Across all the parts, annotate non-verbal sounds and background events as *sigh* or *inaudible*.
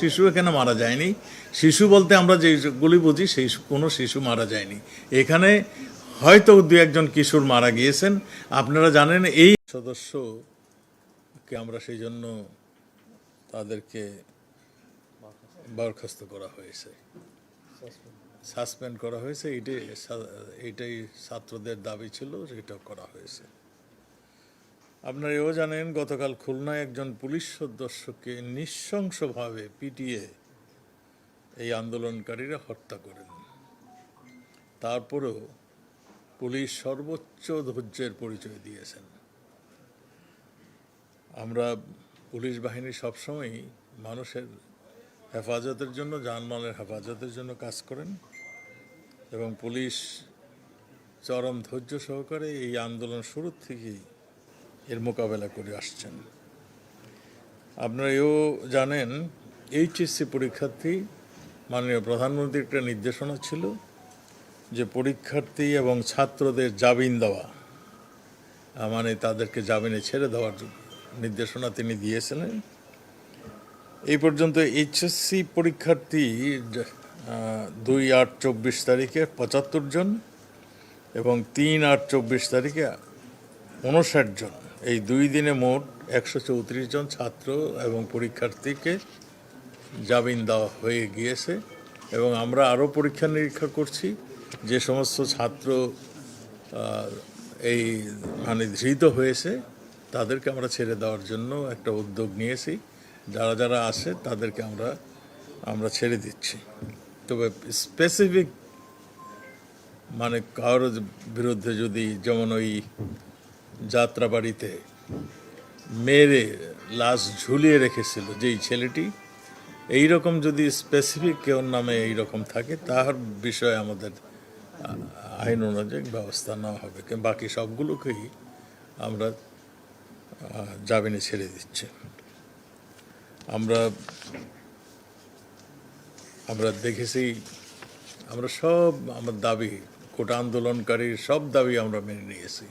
শিশু এখানে মারা যায়নি। শিশু বলতে আমরা যেগুলি বুঝি, সেই কোনো শিশু মারা যায়নি। এখানে হয়তো দু একজন কিশোর মারা গিয়েছেন। আপনারা জানেন এই সদস্যকে আমরা সেই জন্য তাদেরকে বরখাস্ত করা হয়েছে। সাসপেন্ড করা হয়েছে। এটাই এটাই ছাত্রদের দাবি ছিল সেটা করা হয়েছে। আপনারা এও জানেন, গতকাল খুলনায় একজন পুলিশ সদস্যকে নৃশংসভাবে পিটিয়ে এই আন্দোলনকারীরা হত্যা করেন। তারপরেও পুলিশ সর্বোচ্চ ধৈর্যের পরিচয় দিয়েছেন। আমরা পুলিশ বাহিনী সবসময় মানুষের হেফাজতের জন্য জানমালের হেফাজতের জন্য কাজ করেন এবং পুলিশ চরম ধৈর্য সহকারে এই আন্দোলন শুরুর থেকেই এর মোকাবেলা করে আসছেন। আপনারা এও জানেন এইচএসসি পরীক্ষার্থী, মাননীয় প্রধানমন্ত্রীর একটা নির্দেশনা ছিল যে পরীক্ষার্থী এবং ছাত্রদের জামিন দেওয়া মানে তাদেরকে জামিনে ছেড়ে দেওয়ার নির্দেশনা তিনি দিয়েছিলেন। এই পর্যন্ত এইচএসসি পরীক্ষার্থী দুই আট চব্বিশ তারিখে পঁচাত্তর জন এবং তিন আট চব্বিশ তারিখে উনষাট জন। এই দুই দিনে মোট একশো চৌত্রিশ জন ছাত্র এবং পরীক্ষার্থীকে জামিন দেওয়া হয়ে গিয়েছে এবং আমরা আরও পরীক্ষা নিরীক্ষা করছি। যে সমস্ত ছাত্র এই মানে ধৃত হয়েছে, তাদেরকে আমরা ছেড়ে দেওয়ার জন্য একটা উদ্যোগ নিয়েছি। যারা যারা আসে তাদেরকে আমরা আমরা ছেড়ে দিচ্ছি। তবে স্পেসিফিক মানে কারোর বিরুদ্ধে যদি যেমন ওই যাত্রাবাড়িতে মেরে, লাশ ঝুলিয়ে রেখেছিল যেই ছেলেটি। এই রকম যদি স্পেসিফিক কেউ নামে এই রকম থাকে, তার বিষয়ে আমাদের আইন অনুযায়ী ব্যবস্থা নেওয়া হবে। বাকি সবগুলোকেই আমরা জামিনে ছেড়ে দিচ্ছি। আমরা আমরা দেখেছি, আমরা সব, আমার দাবি, কোটা আন্দোলনকারীর সব দাবি আমরা মেনে নিয়েছি।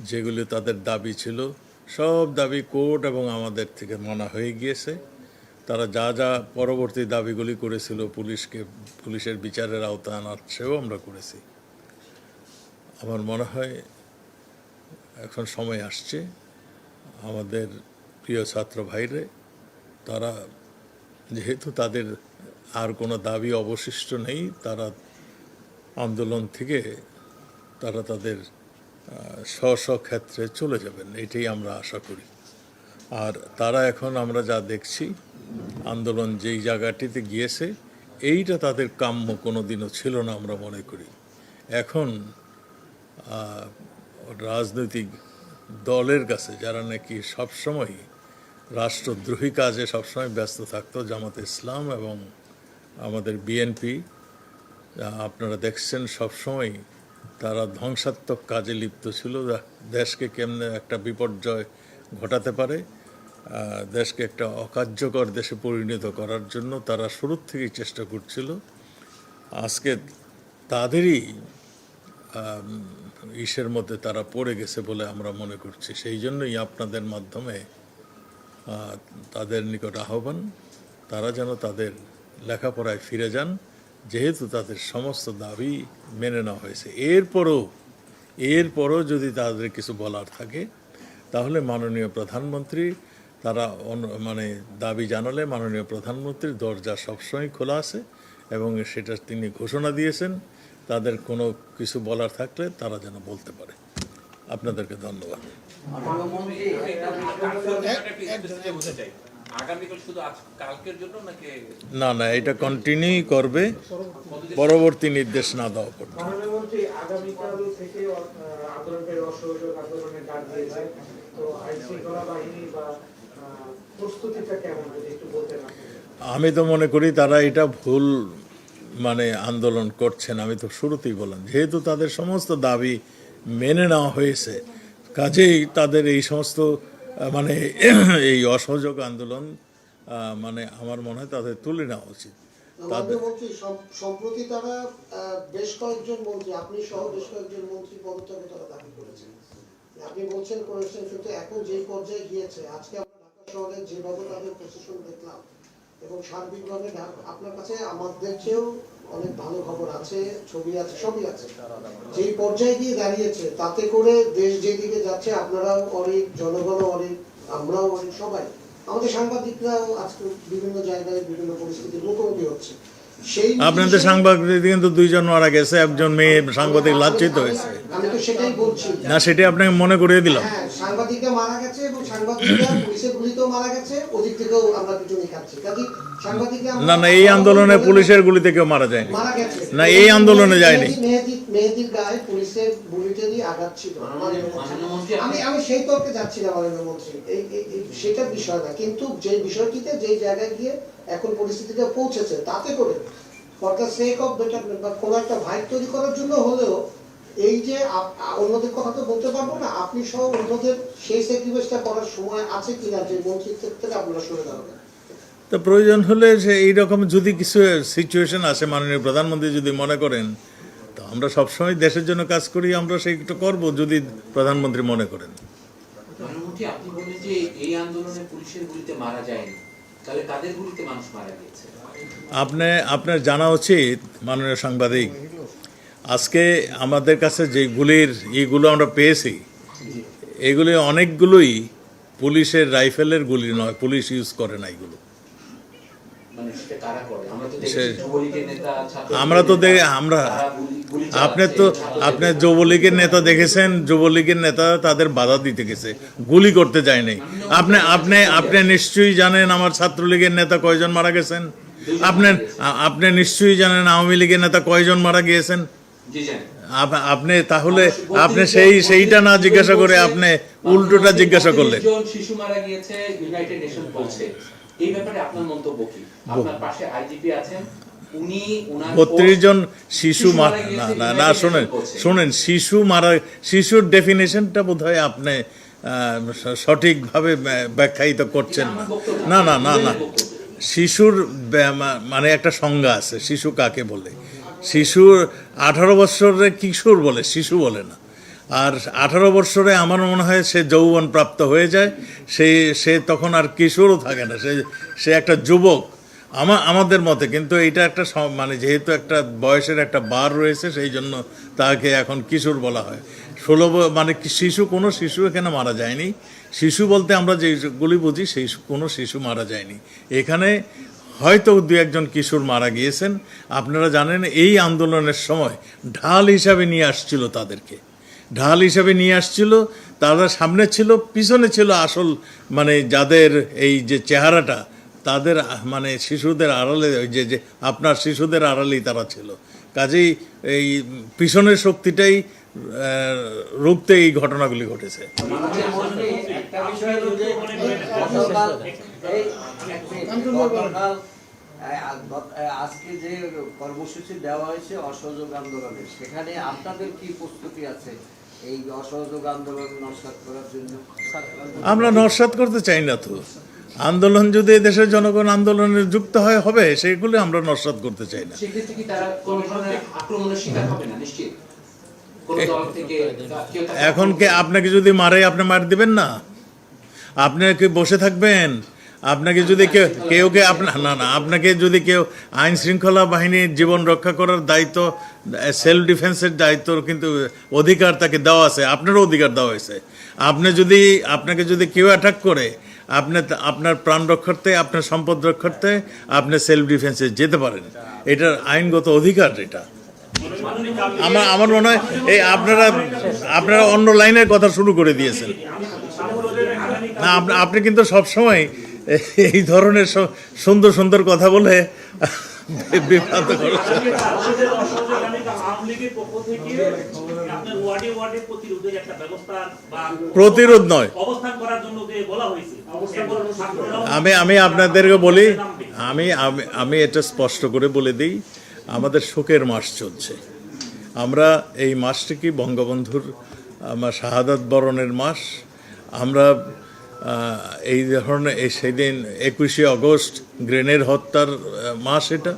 যেগুলি তাদের দাবি ছিল, সব দাবি কোর্ট এবং আমাদের থেকে মানা হয়ে গিয়েছে। তারা যা যা পরবর্তী দাবিগুলি করেছিল, পুলিশকে, পুলিশের বিচারের আওতায় আনার সেও আমরা করেছি। আমার মনে হয় এখন সময় আসছে। আমাদের প্রিয় ছাত্র ভাইরে, তারা যেহেতু তাদের আর কোনো দাবি অবশিষ্ট নেই, তারা আন্দোলন থেকে তারা তাদের স্ব স্ব ক্ষেত্রে চলে যাবেন এটাই আমরা আশা করি। আর তারা এখন আমরা যা দেখছি, আন্দোলন যেই জায়গাটিতে গিয়েছে, এইটা তাদের কাম্য কোনো দিনও ছিল না আমরা মনে করি। এখন রাজনৈতিক দলের কাছে যারা নাকি সবসময় রাষ্ট্রদ্রোহী কাজে সবসময় ব্যস্ত থাকতো, জামাত ইসলাম এবং আমাদের বিএনপি আপনারা দেখছেন সবসময় তারা ধ্বংসাত্মক কাজে লিপ্ত ছিল। দেশকে কেমনে একটা বিপর্যয় ঘটাতে পারে দেশকে একটা অকার্যকর দেশে পরিণত করার জন্য তারা শুরুর থেকেই চেষ্টা করছিল। আজকে তাদেরই ইসের মধ্যে তারা পড়ে গেছে বলে আমরা মনে করছি। সেই জন্যই আপনাদের মাধ্যমে তাদের নিকট আহ্বান, তারা যেন তাদের লেখাপড়ায় ফিরে যান। যেহেতু তাদের সমস্ত দাবি মেনে নেওয়া হয়েছে। এরপরও এরপরও যদি তাদের কিছু বলার থাকে, তাহলে মাননীয় প্রধানমন্ত্রী, তারা মানে দাবি জানালে মাননীয় প্রধানমন্ত্রীর দরজা সবসময় খোলা আছে এবং সেটা তিনি ঘোষণা দিয়েছেন, তাদের কোনো কিছু বলার থাকলে তারা যেন বলতে পারে। আপনাদেরকে ধন্যবাদ। আগামীকাল শুধু আজ কালকের জন্য নাকি না না এটা কন্টিনিউ করবে। পরবর্তী নির্দেশ না দেওয়া পর্যন্ত। মাননীয় মন্ত্রী আগামীকাল থেকে আহ, আন্দোলনকারী অসহযোগ আন্দোলনের ডাক দিয়েছে। তো আইন শৃঙ্খলা বাহিনী বা আহ, প্রস্তুতিটা কেমন যদি একটু বলতেন আপনি আমি তো মনে করি তারা এটা ভুল মানে আন্দোলন করছেন। আমি তো শুরুতেই বললাম যেহেতু তাদের সমস্ত দাবি মেনে নেওয়া হয়েছে কাজেই তাদের এই সমস্ত মানে এই অসহযোগ আন্দোলন মানে আমার মনে হয় তাদের তুলে নেওয়া উচিত। মাননীয় মন্ত্রী সম- সম্প্রতি তারা বেশ কয়েকজন মন্ত্রী আপনি সহ বেশ কয়েকজন মন্ত্রী পদত্যাগে তারা দাবি করেছেন। আপনি বলছেন করেছেন কিন্তু এখন যেই পর্যায়ে গিয়েছে আজকে আমরা ঢাকা শহরে যেভাবে তাদের প্রশাসন দেখলাম এবং সার্বিকভাবে আপনার কাছে আমাদের চেয়েও অনেক ভালো খবর আছে, ছবি আছে, সবই আছে। যেই পর্যায়ে গিয়ে দাঁড়িয়েছে, তাতে করে দেশ যেদিকে যাচ্ছে, আপনারাও অনেক, জনগণও অনেক, আমরাও অনেক, সবাই। আমাদের সাংবাদিকরাও আজকে বিভিন্ন জায়গায় বিভিন্ন পরিস্থিতির মুখোমুখি হচ্ছে। আপনাদের সাংবাদিক কিন্তু দুইজন মারা গেছে একজন মেয়ে সাংবাদিক লাঞ্ছিত হয়েছে। আমি তো সেটাই না সেটি আপনাকে মনে করিয়ে দিলাম। হ্যাঁ সাংবাদিকরা মারা গেছে এবং সাংবাদিকরা *clears throat* পুলিশের গুলিতেও মারা গেছে ওদিক থেকেও আমরা পিছনে খাচ্ছি কাজে সাংবাদিকরা না না এই আন্দোলনে পুলিশের গুলিতে কেউ মারা যায়নি। না, এই আন্দোলনে যায়নি। মেহেদি- মেহেদি- মেহেদির গায়ে পুলিশের বুলেটেরই আঘাত ছিল। মাননীয়- মাননীয় মন্ত্রী, আমি আমি সেই তর্কে যাচ্ছি মাননীয় মন্ত্রী। এই এই- এই- বিষয় না কিন্তু যে বিষয়টিতে যেই জায়গায় গিয়ে এখন পরিস্থিতিটা পৌঁছেছে তাতে করে for the sake of betterment বা কোনো একটা ভাইব তৈরি করার জন্য হলেও এই যে অন্যদের কথা তো বলতে পারব না আপনি সহ অন্যদের সেই স্যাক্রিফাইসটা করার সময় আছে কিনা যে থেকে আপনারা সরে দাঁড়াবেন তো প্রয়োজন হলে সে এইরকম যদি কিছু সিচুয়েশন আসে মাননীয় প্রধানমন্ত্রী যদি মনে করেন তো আমরা সবসময় দেশের জন্য কাজ করি আমরা সেইটা করব যদি প্রধানমন্ত্রী মনে করেন। প্রধানমন্ত্রী আপনি বললেন যে এই আন্দোলনে পুলিশের গুলিতে মারা যায়নি। তাহলে কাদের গুলিতে মানুষ মারা গিয়েছে? আপনি আপনার জানা উচিত মাননীয় সাংবাদিক। আজকে আমাদের কাছে যে গুলির ইগুলো আমরা পেয়েছি এগুলি অনেকগুলোই পুলিশের রাইফেলের গুলি নয় পুলিশ ইউজ করে না এগুলো। মানে সেটা কারা করে? আমরা তো দেখে আমরা আপনি তো আপনি যুবলীগের নেতা দেখেছেন যুবলীগের নেতা তাদের বাধা দিতে গেছে। গুলি করতে যায় নাই আপনি আপনি আপনি নিশ্চয়ই জানেন আমার ছাত্রলীগের নেতা কয়জন মারা গেছেন? আপনি আপনি নিশ্চয়ই জানেন আওয়ামী লীগের নেতা কয়জন মারা গিয়েছেন? আপ- আপনি তাহলে আপনি সেই সেইটা না জিজ্ঞাসা করে আপনি উল্টোটা জিজ্ঞাসা করলেন। শিশু মারা গিয়েছে ইউনাইটেড নেশন বলছে। এই ব্যাপারে আপনার মন্তব্য কি? আপনার পাশে আইজিপি আছেন বত্রিশ জন শিশু না না শোনেন শোনেন শিশু মারা শিশুর ডেফিনেশনটা বোধ হয় আপনি সঠিকভাবে ব্যা- ব্যাখ্যায়িত করছেন না। না না না না শিশুর মানে একটা সংজ্ঞা আছে শিশু কাকে বলে? শিশুর আঠারো বছরের কিশোর বলে শিশু বলে না। আর আঠারো বছরে আমার মনে হয় সে যৌবন প্রাপ্ত হয়ে যায়। সে সে তখন আর কিশোরও থাকে না। সে সে একটা যুবক। আমা, আমাদের মতে কিন্তু এটা একটা মানে যেহেতু একটা বয়সের একটা বার রয়েছে, সেই জন্য তাকে এখন কিশোর বলা হয়। ষোলো মানে শিশু, কোনো শিশু এখানে মারা যায়নি। শিশু বলতে আমরা যেগুলি বুঝি, সেই কোনো শিশু মারা যায়নি। এখানে হয়তো দু একজন কিশোর মারা গিয়েছেন। আপনারা জানেন এই আন্দোলনের সময় ঢাল হিসাবে নিয়ে আসছিল তাদেরকে। ঢাল হিসাবে নিয়ে আসছিল, তারা সামনে ছিল, পিছনে ছিল আসল মানে যাদের এই যে চেহারাটা, তাদের মানে শিশুদের আড়ালে যে যে আপনার শিশুদের আড়ালেই তারা ছিল। কাজেই এই পিছনের শক্তিটাই রুখতে এই ঘটনাগুলি ঘটেছে। আজকে যে কর্মসূচি দেওয়া হয়েছে অসহযোগ আন্দোলনের, সেখানে আপনাদের কি প্রস্তুতি আছে? এই অসহযোগ আন্দোলন নস্বাত করার জন্য। আমরা নস্বাত করতে চাই না তো। আন্দোলন যদি দেশের জনগণ আন্দোলনে যুক্ত হয় হবে সেগুলো আমরা নস্বাত করতে চাই না। এখন কে আপনাকে যদি মারে আপনি মার দিবেন না? আপনি কি বসে থাকবেন? আপনাকে যদি কেউ কেউ কে আপনার না না আপনাকে যদি কেউ আইন শৃঙ্খলা বাহিনীর জীবন রক্ষা করার দায়িত্ব সেলফ ডিফেন্সের দায়িত্ব কিন্তু অধিকার তাকে দেওয়া আছে, আপনারও অধিকার দেওয়া হয়েছে। আপনি যদি, আপনাকে যদি কেউ অ্যাটাক করে, আপনি আপনার প্রাণ রক্ষার্থে, আপনার সম্পদ রক্ষার্থে আপনি সেলফ ডিফেন্সে যেতে পারেন। এটার আইনগত অধিকার এটা আমার আমার মনে হয়, এই আপনারা আপনারা অন্য লাইনের কথা শুরু করে দিয়েছেন। না আপনি কিন্তু সবসময় এই ধরনের সুন্দর সুন্দর কথা বলে বিভ্রান্ত বা প্রতিরোধ নয়। আমি আমি আপনাদেরকে বলি, আমি আমি এটা স্পষ্ট করে বলে দিই, আমাদের শোকের মাস চলছে। আমরা এই মাসটিকে বঙ্গবন্ধুর, আমার শাহাদাত বরণের মাস? আমরা এই ধরনের এই সেদিন একুশে আগস্ট গ্রেনের হত্যার মাস এটা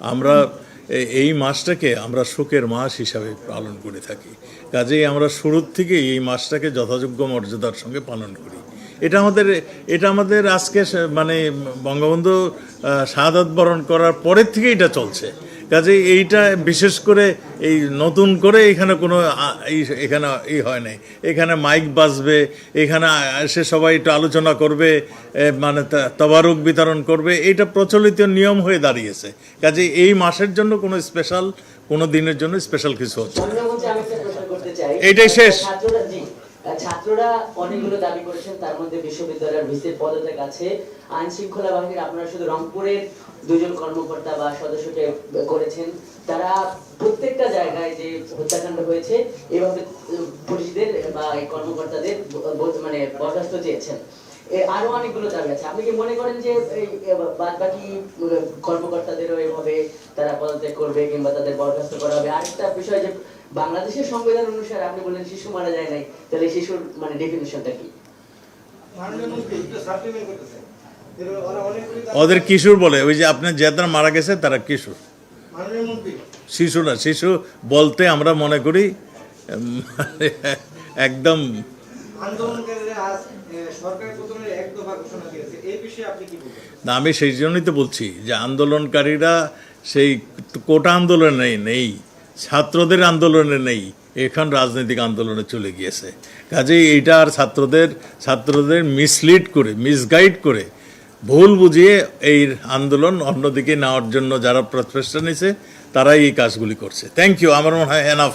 আমরা এই মাসটাকে আমরা শোকের মাস হিসাবে পালন করে থাকি। কাজেই আমরা শুরুর থেকে এই মাসটাকে যথাযোগ্য মর্যাদার সঙ্গে পালন করি। এটা আমাদের এটা আমাদের আজকে মানে বঙ্গবন্ধু আহ, শাহাদাত বরণ করার পরের থেকে এটা চলছে। কাজে এইটা বিশেষ করে এই নতুন করে এখানে কোনো এখানে ই হয় নাই। এখানে মাইক বাজবে এখানে এসে সবাই একটু আলোচনা করবে মানে তবারক বিতরণ করবে এটা প্রচলিত নিয়ম হয়ে দাঁড়িয়েছে। কাজে এই মাসের জন্য কোনো স্পেশাল কোনো দিনের জন্য স্পেশাল কিছু হচ্ছে এইটাই শেষ। ছাত্ররা অনেকগুলো দাবি করেছেন, তার মধ্যে বিশ্ববিদ্যালয়ের ভিসির পদত্যাগ আছে। আইন শৃঙ্খলা বাহিনীর আপনারা শুধু রংপুরের দুজন কর্মকর্তা বা সদস্যকে করেছেন। তারা প্রত্যেকটা জায়গায় যে হত্যাকাণ্ড হয়েছে, এভাবে পুলিশদের বা এই কর্মকর্তাদের মানে বরখাস্ত চেয়েছেন আরও অনেকগুলো দাবি আছে। আপনি কি মনে করেন যে বাদ বাকি কর্মকর্তাদেরও এভাবে তারা পদত্যাগ করবে কিংবা তাদের বরখাস্ত করা হবে? আরেকটা বিষয় যে বাংলাদেশের সংবিধান অনুসারে আপনি বললেন শিশু মারা যায় নাই তাহলে শিশুর মানে ডেফিনেশনটা কি? ওদের কিশোর বলে ওই যে আপনার যারা মারা গেছে তারা কিশোর। শিশু না শিশু বলতে আমরা মনে করি একদম আন্দোলনকারীরা আজ সরকার পতনের এক দফা ঘোষণা দিয়েছে। এই বিষয়ে আপনি কি বলবেন? না আমি সেই জন্যই তো বলছি যে আন্দোলনকারীরা সেই কোটা আন্দোলনে নেই। ছাত্রদের আন্দোলনে নেই, এখন রাজনৈতিক আন্দোলনে চলে গিয়েছে। কাজেই এইটা আর ছাত্রদের ছাত্রদের মিসলিড করে মিসগাইড করে, ভুল বুঝিয়ে এই আন্দোলন অন্যদিকে নেওয়ার জন্য যারা প্রচেষ্টা নিছে তারাই এই কাজগুলি করছে। থ্যাংক ইউ আমার মনে হয় এনাফ